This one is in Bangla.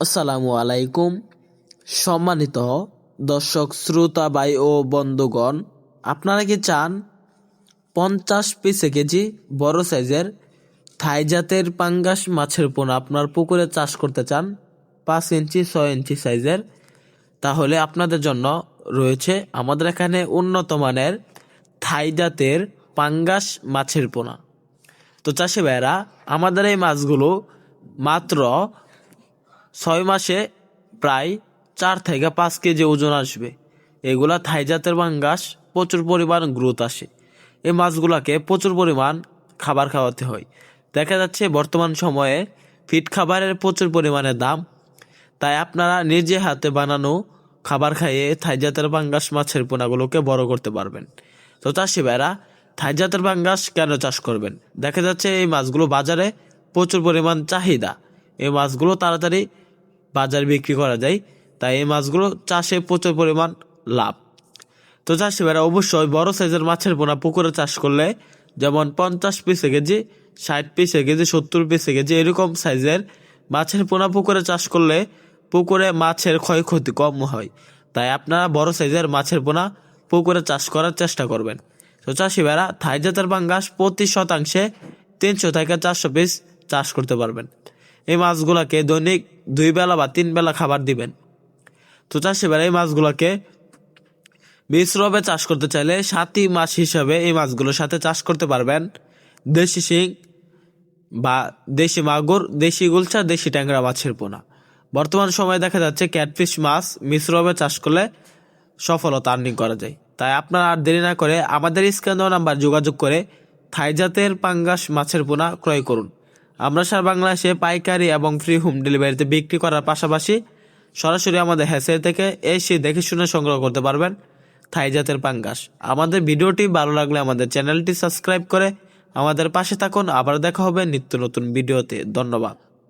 আসসালামু আলাইকুম। সম্মানিত দর্শক, শ্রোতা, ভাই ও বন্ধুগণ, আপনারা কি চান পঞ্চাশ পিসে কেজি বড় সাইজের থাই জাতের পাঙ্গাস মাছের পোনা আপনার পুকুরে চাষ করতে চান, পাঁচ ইঞ্চি, ছয় ইঞ্চি সাইজের, তাহলে আপনাদের জন্য রয়েছে আমাদের এখানে উন্নত মানের থাই জাতের পাঙ্গাস মাছের পোনা। তো চাষি ভাইয়েরা, আমাদের এই মাছগুলো মাত্র ছয় মাসে প্রায় চার থেকে পাঁচ কেজি ওজন আসবে। এগুলা থাই জাতের পাঙ্গাস প্রচুর পরিমাণ গ্রোথ আসে। এই মাছগুলাকে প্রচুর পরিমাণ খাবার খাওয়াতে হয়। দেখা যাচ্ছে বর্তমান সময়ে ফিট খাবারের প্রচুর পরিমাণে দাম। তাই আপনারা নিজে হাতে বানানো খাবার খাইয়ে থাই জাতের পাঙ্গাস মাছের পোনাগুলোকে বড় করতে পারবেন। তো চাষি ভাইরা, থাই জাতের পাঙ্গাস কেন চাষ করবেন? দেখা যাচ্ছে এই মাছগুলো বাজারে প্রচুর পরিমাণ চাহিদা। এই মাছগুলো তাড়াতাড়ি বাজারে বিক্রি করা যায়, তাই এই মাছগুলো চাষে প্রচুর পরিমাণ লাভ। তো চাষি ভাইরা অবশ্যই বড় সাইজের মাছের পোনা পুকুরে চাষ করলে যেমন পঞ্চাশ পিসে কেজি, ষাট পিসে কেজি, সত্তর পিসে কেজি এরকম সাইজের মাছের পোনা পুকুরে চাষ করলে পুকুরে মাছের ক্ষয়ক্ষতি কম হয়। তাই আপনারা বড় সাইজের মাছের পোনা পুকুরে চাষ করার চেষ্টা করবেন। তো চাষি ভাইরা থাই জাতের বাঙ্গাস প্রতি শতাংশে তিনশো থেকে চারশো পিস চাষ করতে পারবেন। এই মাছগুলোকে দৈনিক দুই বেলা বা তিন বেলা খাবার দিবেন। তো চাষি ভাইরা, এই মাছগুলোকে মিশ্রভাবে চাষ করতে চাইলে সাতই মাস হিসাবে এই মাছগুলোর সাথে চাষ করতে পারবেন। দেশি শিং বা দেশি মাগুর, দেশি গুলচা, দেশি ট্যাংরা মাছের পোনা। বর্তমান সময়ে দেখা যাচ্ছে ক্যাটফিশ মাছ মিশ্রভাবে চাষ করলে সফলতা আর্নিং করা যায়। তাই আপনারা আর দেরি না করে আমাদের স্ক্যান নাম্বার যোগাযোগ করে থাইজাতের পাঙ্গাস মাছের পোনা ক্রয় করুন। আমরা সারা বাংলাদেশে পাইকারি এবং ফ্রি হোম ডেলিভারিতে বিক্রি করার পাশাপাশি সরাসরি আমাদের হ্যাসেল থেকে এসে দেখে শুনে সংগ্রহ করতে পারবেন থাই জাতের পাঙ্গাস। আমাদের ভিডিওটি ভালো লাগলে আমাদের চ্যানেলটি সাবস্ক্রাইব করে আমাদের পাশে থাকুন। আবার দেখা হবে নিত্য নতুন ভিডিওতে। ধন্যবাদ।